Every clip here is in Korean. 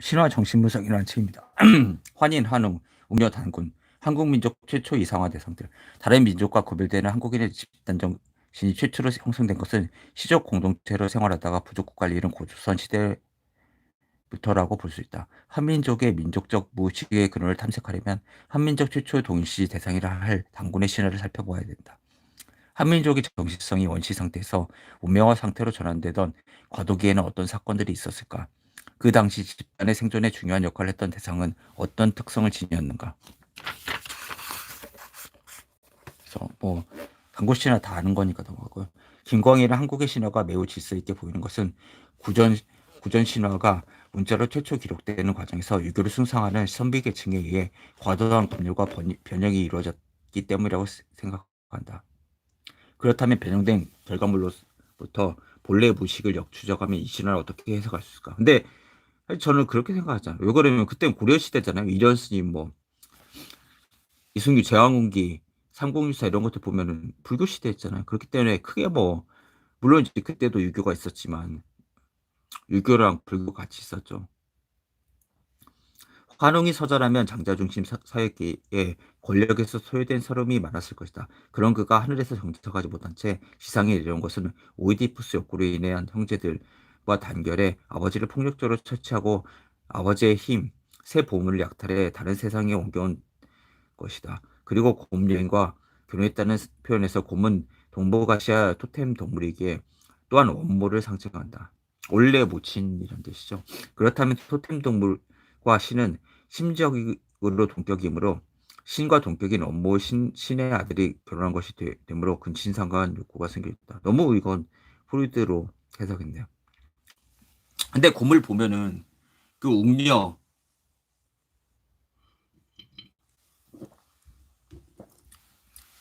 신화 정신분석이라는 책입니다. 환인, 한웅, 웅녀, 단군, 한국 민족 최초 이상화 대상들, 다른 민족과 구별되는 한국인의 집단 정신이 최초로 형성된 것은 시족 공동체로 생활하다가 부족 이룬 고조선 시대 부터라고 볼 수 있다. 한민족의 민족적 무의식의 근원을 탐색하려면 한민족 최초 동시 대상이라 할 단군의 신화를 살펴봐야 된다. 한민족의 정신성이 원시 상태에서 운명화 상태로 전환되던 과도기에는 어떤 사건들이 있었을까? 그 당시 집단의 생존에 중요한 역할을 했던 대상은 어떤 특성을 지녔는가? 그래서 뭐 신화 다 아는 거니까 넘어가고요. 김광일은 한국의 신화가 매우 질서 있게 보이는 것은 구전 구전 신화가 문자로 최초 기록되는 과정에서 유교를 숭상하는 선비 계층에 의해 과도한 법률과 변형이 이루어졌기 때문이라고 생각한다. 그렇다면 변형된 결과물로부터 본래 무식을 역추적하면 이 신화를 어떻게 해석할 수 있을까? 근데 저는 그렇게 생각하잖아요. 왜 그러면 그때는 고려 시대잖아요. 이련 스님 뭐 이승규 제왕운기 삼공유사 이런 것들 보면은 불교 시대였잖아요. 그렇기 때문에 크게 뭐 물론 이제 그때도 유교가 있었지만 유교랑 불교 같이 있었죠. 환웅이 서절하면 장자 중심 사회계에 권력에서 소외된 사람이 많았을 것이다. 그런 그가 하늘에서 정착하지 못한 채 시상에 이르는 것은 오이디푸스 욕구로 인한 형제들과 단결해 아버지를 폭력적으로 처치하고 아버지의 힘, 새 보물을 약탈해 다른 세상에 옮겨온 것이다. 그리고 곰 여인과 결혼했다는 표현에서 곰은 동북아시아 토템 동물이기에 또한 원모를 상징한다. 원래 모친이란 뜻이죠. 그렇다면 토템 동물과 신은 심적으로 동격이므로 신과 동격인 원모 신, 신의 아들이 결혼한 것이 되므로 근친상간 욕구가 생겼다. 너무 이건 프로이드로 해석했네요. 근데 곰을 보면은 그 웅녀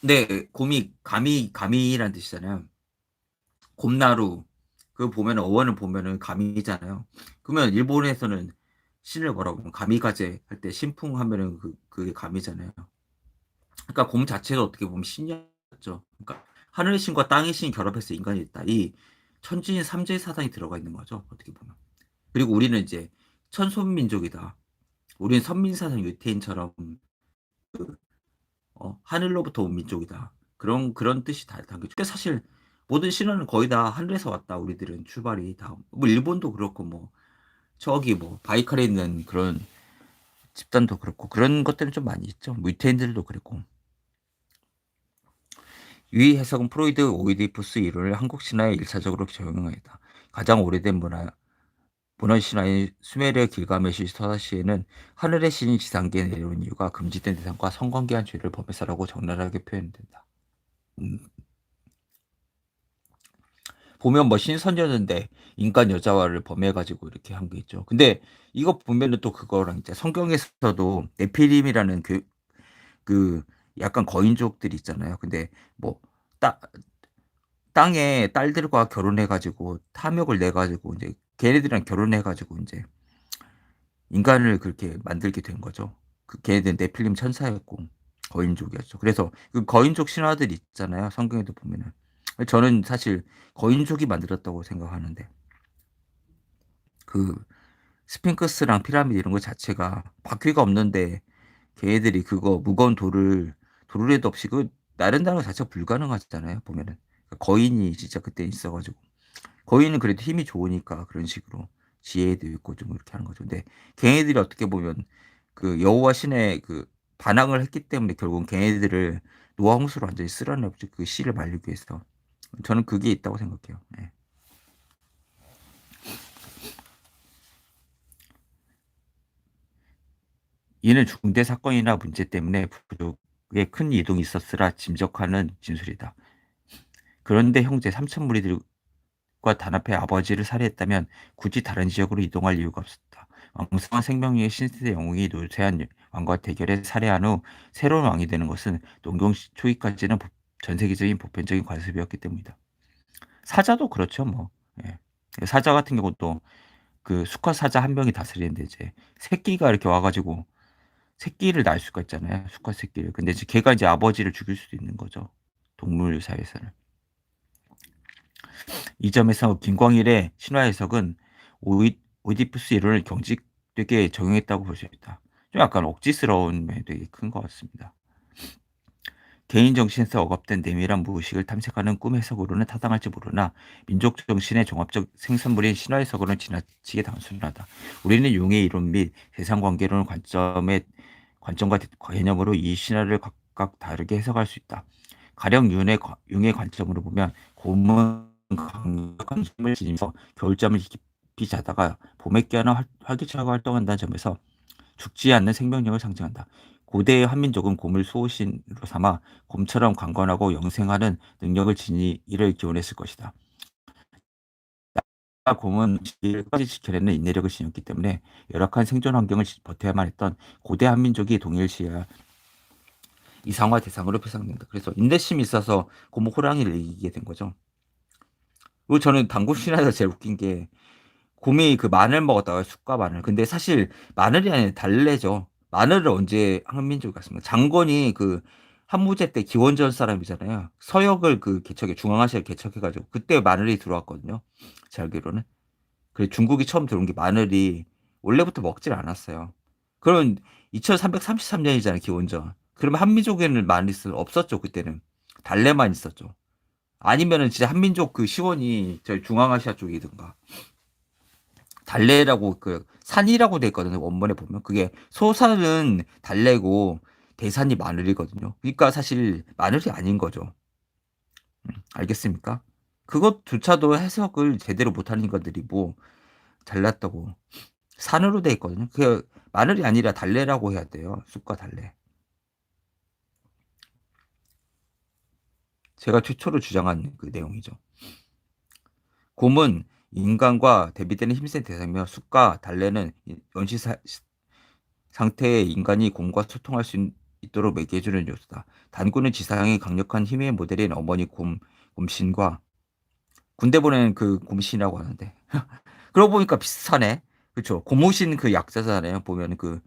네, 곰이 가미 가미라는 뜻이잖아요. 곰나루 그 보면 어원을 보면은 가미잖아요. 그러면 일본에서는 신을 뭐라고 가미가제 할 때 신풍 하면은 그 그게 가미잖아요. 그러니까 곰 자체도 어떻게 보면 신이었죠. 그러니까 하늘의 신과 땅의 신이 결합해서 인간이 됐다. 이 천지인 삼재 사상이 들어가 있는 거죠. 어떻게 보면. 그리고 우리는 이제 천손민족이다. 우리는 선민사상 유태인처럼 그 어, 하늘로부터 온 민족이다. 그런 그런 뜻이 다 담겨. 그러니까 사실 모든 신화는 거의 다 하늘에서 왔다. 우리들은 출발이 다. 뭐 일본도 그렇고 뭐 저기 뭐 바이칼에 있는 그런 집단도 그렇고 그런 것들은 좀 많이 있죠. 유태인들도 그랬고. 위 해석은 프로이드 오이디푸스 이론을 한국 신화에 일차적으로 적용하였다. 가장 오래된 문화 문헌 신화인 수메르 길가메시 서사시에는 하늘의 신이 지상계에 내려온 이유가 금지된 대상과 성관계한 죄를 범해서라고 적나라하게 표현된다. 음. 보면 뭐 신선녀인데 인간 여자와를 범해가지고 이렇게 한 게 있죠. 근데 이거 보면은 또 그거랑 이제 성경에서도 네피림이라는 그, 그 약간 거인족들이 있잖아요. 근데 뭐 따, 땅에 딸들과 결혼해가지고 탐욕을 내가지고 이제 걔네들이랑 결혼해가지고 이제 인간을 그렇게 만들게 된 거죠. 그 걔네들 네필림 천사였고 거인족이었죠. 그래서 그 거인족 신화들 있잖아요. 성경에도 보면은 저는 사실 거인족이 만들었다고 생각하는데 그 스핑크스랑 피라미드 이런 거 자체가 바퀴가 없는데 걔네들이 그거 무거운 돌을 돌을 도 없이 그 나른다는 것 자체가 불가능하잖아요. 보면은 거인이 진짜 그때 있어가지고 거인은 그래도 힘이 좋으니까 그런 식으로 지혜도 있고 좀 이렇게 하는 거죠. 근데 걔네들이 어떻게 보면 그 여호와 신의 그 반항을 했기 때문에 결국은 걔네들을 노아 홍수로 완전히 쓸어내버죠. 그 씨를 말리기 위해서. 저는 그게 있다고 생각해요. 네. 이는 중대 사건이나 문제 때문에 부족에 큰 이동이 있었으라 짐작하는 진술이다. 그런데 형제 삼천 무리들 과 단합해 아버지를 살해했다면 굳이 다른 지역으로 이동할 이유가 없었다. 왕성한 생명력의 신세대 영웅이 노쇠한 왕과 대결해 살해한 후 새로운 왕이 되는 것은 농경 초기까지는 전 세계적인 보편적인 관습이었기 때문이다. 사자도 그렇죠, 뭐. 예. 사자 같은 경우도 그 수컷 사자 한 명이 다스리는데 이제 새끼가 이렇게 와가지고 새끼를 낳을 수가 있잖아요. 수컷 새끼를. 근데 이제 걔가 이제 아버지를 죽일 수도 있는 거죠. 동물 사회에서는. 이 점에서 김광일의 신화 해석은 오이, 오디푸스 이론을 경직된 되게 적용했다고 볼 수 있다. 좀 약간 억지스러운 면이 되게 큰 것 같습니다. 개인 정신에서 억압된 내밀한 무의식을 탐색하는 꿈 해석으로는 타당할지 모르나 민족 정신의 종합적 생산물인 신화 해석으로는 지나치게 단순하다. 우리는 용의 이론 및 대상 관계론 관점의 관점과 개념으로 이 신화를 각각 다르게 해석할 수 있다. 가령 윤의, 융의 관점으로 보면 곰은 강력한 힘을 지니면서 겨울잠을 깊이 자다가 봄에 깨어나 활기차고 활동한다는 점에서 죽지 않는 생명력을 상징한다. 고대의 한민족은 곰을 수호신으로 삼아 곰처럼 강건하고 영생하는 능력을 지니 이를 기원했을 것이다. 곰은 지까지 지켜내는 인내력을 지녔기 때문에 열악한 생존 환경을 버텨야만 했던 고대 한민족이 동일시해야 이상화 대상으로 표상된다. 그래서 인내심이 있어서 곰 호랑이를 이기게 된 거죠. 그리고 저는 당군 신화에서 제일 웃긴 게 곰이 그 마늘 먹었다가 쑥과 마늘. 근데 사실 마늘이 아니라 달래죠. 마늘을 언제 한민족이 갔습니까? 장건이 그 한무제 때 기원전 사람이잖아요. 서역을 그 개척해 중앙아시아 개척해가지고 그때 마늘이 들어왔거든요. 제 알기로는. 그 중국이 처음 들어온 게 마늘이 원래부터 먹질 않았어요. 그럼 2333년이잖아요 기원전. 그러면 한민족에는 마늘 있을 없었죠 그때는. 달래만 있었죠. 아니면은 진짜 한민족 그 시원이 저희 중앙아시아 쪽이든가 달래라고 그 산이라고 돼 있거든요. 원본에 보면 그게 소산은 달래고 대산이 마늘이거든요. 그러니까 사실 마늘이 아닌 거죠. 음, 알겠습니까? 그것조차도 해석을 제대로 못하는 것들이 뭐 잘났다고 산으로 돼 있거든요. 그 마늘이 아니라 달래라고 해야 돼요. 쑥과 달래. 제가 최초로 주장한 그 내용이죠. 곰은 인간과 대비되는 힘센 대상이며 숲과 달래는 원시 상태의 인간이 곰과 소통할 수 있도록 매개해주는 요소다. 단군은 지상의 강력한 힘의 모델인 어머니 곰, 곰신과 군대 보낸 그 곰신이라고 하는데 그러고 보니까 비슷하네. 그렇죠. 고무신 그 약자잖아요. 보면 그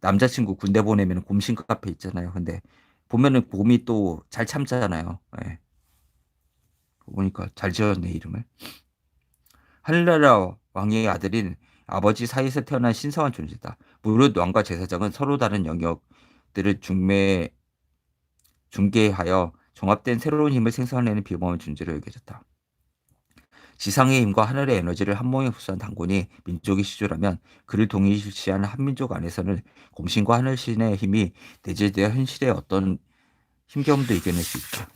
남자친구 군대 보내면 곰신 카페 있잖아요. 근데 보면은 곰이 또 잘 참잖아요. 네. 보니까 잘 지었네 이름을. 하늘나라 왕의 아들인 아버지 사이에서 태어난 신성한 존재다. 무릇 왕과 제사장은 서로 다른 영역들을 중매 중개하여 종합된 새로운 힘을 생성해내는 비범한 존재로 여겨졌다. 지상의 힘과 하늘의 에너지를 한 몸에 흡수한 당군이 민족이 시조라면 그를 동일시하는 한민족 안에서는 곰신과 하늘신의 힘이 내재되어 현실의 어떤 힘겨움도 이겨낼 수 있다.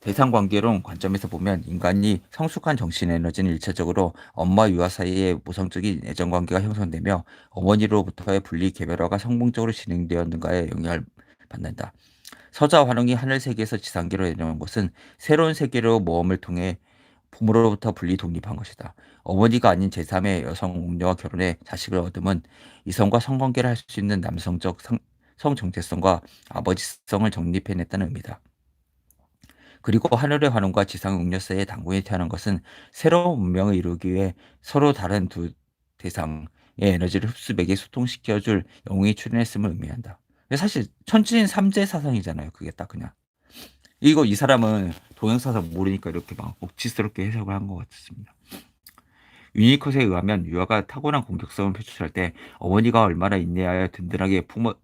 대상 관계론 관점에서 보면 인간이 성숙한 정신 에너지는 일차적으로 엄마 유아 사이에 모성적인 애정 관계가 형성되며 어머니로부터의 분리 개별화가 성공적으로 진행되었는가에 영향을 받는다. 서자 환웅이 하늘 세계에서 지상계로 내려온 것은 새로운 세계로 모험을 통해 부모로부터 분리 독립한 것이다. 어머니가 아닌 제3의 여성 웅녀와 결혼해 자식을 얻으면 이성과 성관계를 할 수 있는 남성적 성, 성 정체성과 아버지성을 정립해냈다는 의미다. 그리고 하늘의 환원과 지상의 웅녀 사이의 당군이 태어난 것은 새로운 문명을 이루기 위해 서로 다른 두 대상의 에너지를 흡수백에 소통시켜줄 영웅이 출현했음을 의미한다. 사실 천지인 삼재 사상이잖아요. 그게 딱 그냥. 이거 이 사람은 동양사상 모르니까 이렇게 막 억지스럽게 해석을 한 것 같습니다. 유니컷에 의하면 유아가 타고난 공격성을 표출할 때 어머니가 얼마나 인내하여 든든하게 품어,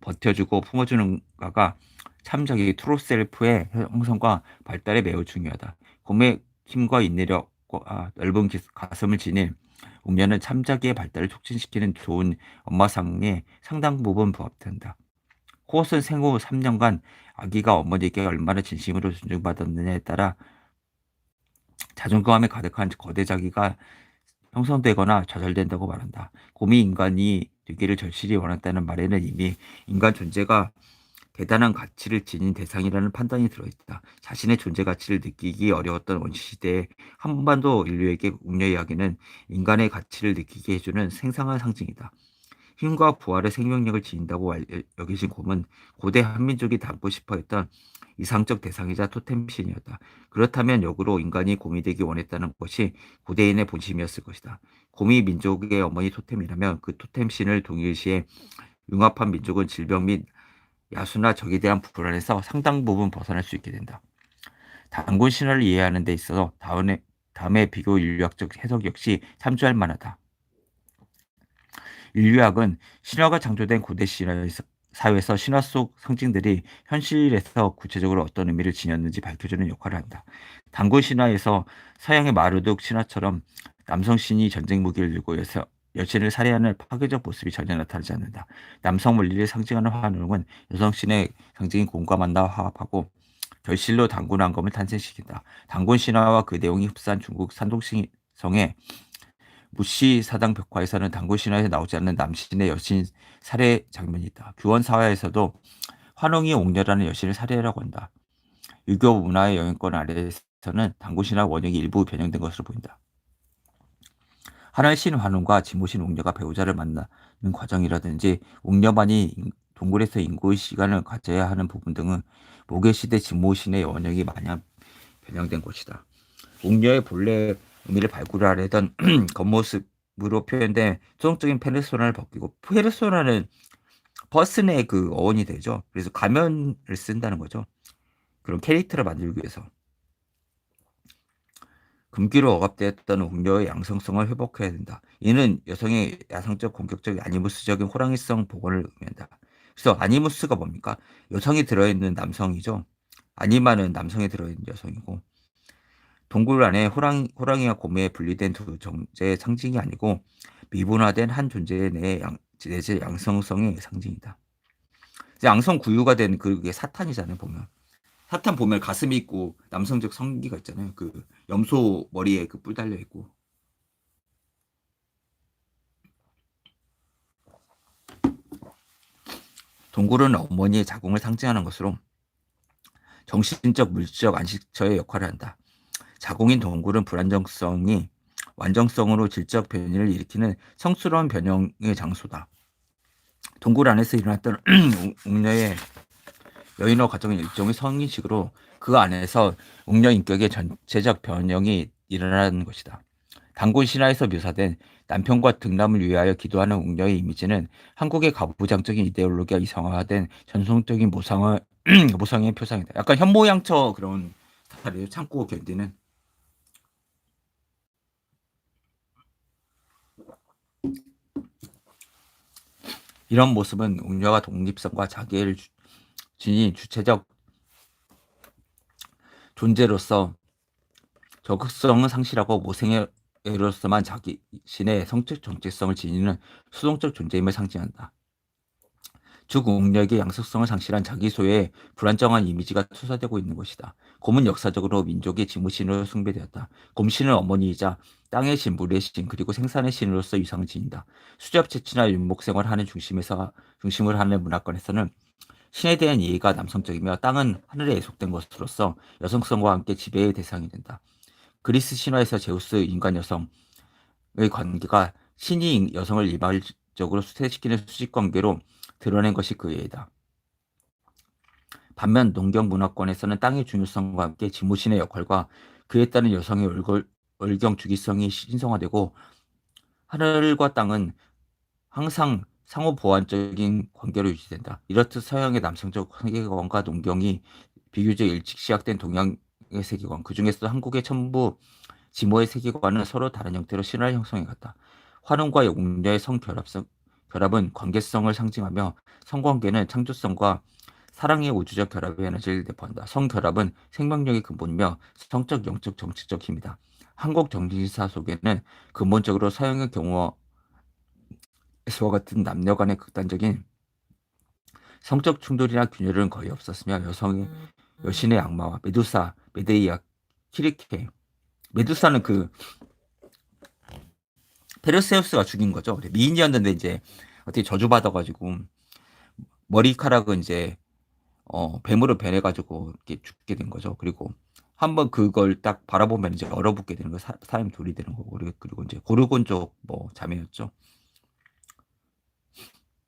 버텨주고 품어주는가가 참작이 트로셀프의 형성과 발달에 매우 중요하다. 곰의 힘과 인내력, 아, 넓은 가슴을 지닌 웅녀는 참자기의 발달을 촉진시키는 좋은 엄마상에 상당 부분 부합된다. 코옷은 생후 3년간 아기가 어머니에게 얼마나 진심으로 존중받았느냐에 따라 자존감에 가득한 거대 자기가 형성되거나 좌절된다고 말한다. 곰이 인간이 되기를 절실히 원했다는 말에는 이미 인간 존재가 대단한 가치를 지닌 대상이라는 판단이 들어있다. 자신의 존재 가치를 느끼기 어려웠던 원시시대의 한반도 인류에게 웅녀 이야기는 인간의 가치를 느끼게 해주는 생생한 상징이다. 힘과 부활의 생명력을 지닌다고 여기신 곰은 고대 한민족이 닮고 싶어 했던 이상적 대상이자 토템신이었다. 그렇다면 역으로 인간이 곰이 되기 원했다는 것이 고대인의 본심이었을 것이다. 곰이 민족의 어머니 토템이라면 그 토템신을 동일시에 융합한 민족은 질병 및 야수나 적에 대한 불안에서 상당 부분 벗어날 수 있게 된다. 단군 신화를 이해하는 데 있어서 다음의, 다음의 비교 인류학적 해석 역시 참조할 만하다. 인류학은 신화가 창조된 고대 신화에서 사회에서 신화 속 상징들이 현실에서 구체적으로 어떤 의미를 지녔는지 밝혀주는 역할을 한다. 단군 신화에서 서양의 마르둑 신화처럼 남성 신이 전쟁 무기를 들고 여서 여신을 살해하는 파괴적 모습이 전혀 나타나지 않는다. 남성 원리를 상징하는 환웅은 여성 신의 상징인 공과 만나 화합하고 결실로 단군 왕검을 탄생시킨다. 단군 신화와 그 내용이 흡사한 중국 산동성의 무시 사당 벽화에서는 단군 신화에 나오지 않는 남신의 여신 살해 장면이 있다. 규원 사화에서도 환웅이 옥녀라는 여신을 살해라고 한다. 유교 문화의 영향권 아래에서는 단군 신화 원형이 일부 변형된 것으로 보인다. 하나의 신 환웅과 지모신 옥녀가 배우자를 만나는 과정이라든지 옥녀만이 동굴에서 인고의 시간을 가져야 하는 부분 등은 모계시대 지모신의 원형이 마냥 변형된 것이다. 옥녀의 본래 의미를 발굴하려던 겉모습으로 표현된 소속적인 페르소나를 벗기고 페르소나는 퍼슨의 그 어원이 되죠. 그래서 가면을 쓴다는 거죠. 그런 캐릭터를 만들기 위해서. 금기로 억압되었던 옥녀의 양성성을 회복해야 된다. 이는 여성의 야성적, 공격적, 아니무스적인 호랑이성 복원을 의미한다. 그래서 아니무스가 뭡니까? 여성이 들어있는 남성이죠. 아니마는 남성이 들어있는 여성이고 동굴 안에 호랑이, 호랑이와 곰에 분리된 두 존재의 상징이 아니고 미분화된 한 존재의 내 양, 내재 양성성의 상징이다. 양성 구유가 된 그게 사탄이잖아요, 보면. 사탄 보면 가슴이 있고 남성적 성기가 있잖아요. 그 염소 머리에 그 뿔 달려 있고. 동굴은 어머니의 자궁을 상징하는 것으로 정신적, 물적, 안식처의 역할을 한다. 자궁인 동굴은 불안정성이 완정성으로 질적 변이를 일으키는 성스러운 변형의 장소다. 동굴 안에서 일어났던 웅녀의 여인어 과정은 일종의 성인식으로 그 안에서 웅녀 인격의 전체적 변형이 일어나는 것이다. 단군 신화에서 묘사된 남편과 등남을 위하여 기도하는 웅녀의 이미지는 한국의 가부장적인 이데올로기가 이성화된 전통적인 모상의, 모상의 표상이다. 약간 현모양처 그런 스타일이에요. 참고 견디는. 이런 모습은 웅녀가 독립성과 자기를 지닌 주체적 존재로서 적극성은 상실하고 모생애로서만 자기신의 성적 정체성을 지니는 수동적 존재임을 상징한다. 죽웅력의 양속성을 상실한 자기 소유의 불안정한 이미지가 투사되고 있는 것이다. 곰은 역사적으로 민족의 지무신으로 숭배되었다. 곰신은 어머니이자 땅의 신, 물의 신, 그리고 생산의 신으로서 위상을 지닌다. 수렵 채취나 윤목 생활 하는 중심에서 중심을 하는 문화권에서는 신에 대한 이해가 남성적이며 땅은 하늘에 예속된 것으로서 여성성과 함께 지배의 대상이 된다. 그리스 신화에서 제우스 인간 여성의 관계가 신이 여성을 일반적으로 수태시키는 수직 관계로 드러낸 것이 그 예이다. 반면 농경 문화권에서는 땅의 중요성과 함께 지모신의 역할과 그에 따른 여성의 얼굴, 얼경 주기성이 신성화되고 하늘과 땅은 항상 상호 보완적인 관계로 유지된다. 이렇듯 서양의 남성적 세계관과 농경이 비교적 일찍 시작된 동양의 세계관, 그 중에서도 한국의 천부 지모의 세계관은 서로 다른 형태로 신화를 형성해 갔다. 환원과 용녀의 성결합성, 결합은 관계성을 상징하며 성관계는 창조성과 사랑의 우주적 결합의 에너지를 내포한다. 성결합은 생명력의 근본이며 성적, 영적, 정치적 힘이다. 한국 정신사 속에는 근본적으로 서양의 경우와 같은 남녀 간의 극단적인 성적 충돌이나 균열은 거의 없었으며 여성의 음, 음. 여신의 악마와 메두사, 메데이아, 키리케 메두사는 그 페르세우스가 죽인 거죠. 미인이었는데 이제 어떻게 저주받아가지고 머리카락은 이제 어, 뱀으로 변해가지고 이렇게 죽게 된 거죠. 그리고 한번 그걸 딱 바라보면 이제 얼어붙게 되는 거 사, 사람이 돌이 되는 거고 그리고, 그리고 이제 고르곤족 뭐 자매였죠.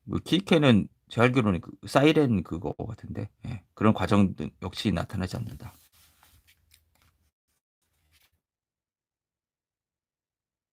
뭐 키케는 제 알기로는 그 사이렌 그거 같은데 예, 그런 과정 역시 나타나지 않는다.